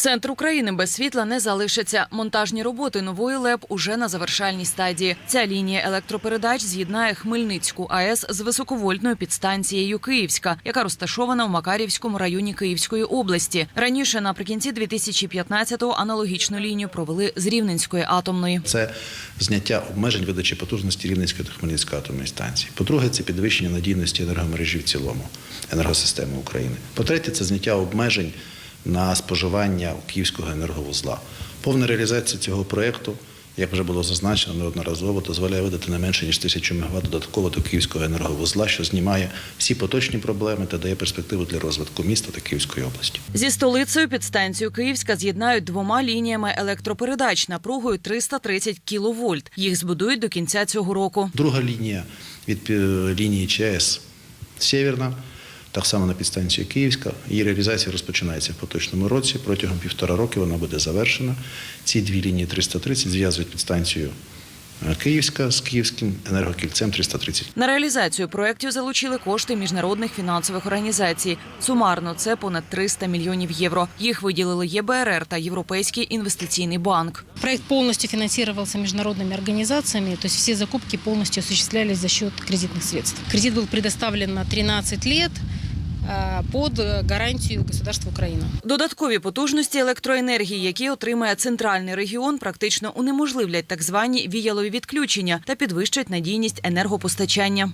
Центр України без світла не залишиться. Монтажні роботи нової ЛЕП уже на завершальній стадії. Ця лінія електропередач з'єднає Хмельницьку АЕС з високовольтною підстанцією Київська, яка розташована в Макарівському районі Київської області. Раніше, наприкінці 2015-го, аналогічну лінію провели з Рівненської атомної. Це зняття обмежень видачі потужності Рівненської та Хмельницької атомної станції. По-друге, це підвищення надійності енергомережі в цілому енергосистеми України. По-третє, це зняття обмежень на споживання Київського енерговузла. Повна реалізація цього проєкту, як вже було зазначено неодноразово, дозволяє видати не менше ніж тисячу МВт додатково до Київського енерговузла, що знімає всі поточні проблеми та дає перспективу для розвитку міста та Київської області. Зі столицею підстанцію Київська з'єднають двома лініями електропередач напругою 330 кВт. Їх збудують до кінця цього року. Друга лінія від е, лінії ЧАЕС Сєвєрна, так само на підстанцію Київська. Її реалізація розпочинається в поточному році. Протягом півтора роки вона буде завершена. Ці дві лінії 330 зв'язують підстанцію е, Київська з Київським енергокільцем 330. На реалізацію проєктів залучили кошти міжнародних фінансових організацій. Сумарно це понад 300 мільйонів євро. Їх виділили ЄБРР та Європейський інвестиційний банк. Проект полностью финансировался международными организациями, то есть все закупки полностью осуществлялись за счет кредитных средств. Кредит был предоставлен на 13 лет э, под э, государства України Додаткові потужності електроенергії, які отримає центральний регіон, практично унеможливлять так звані віялові відключення та підвищать надійність енергопостачання.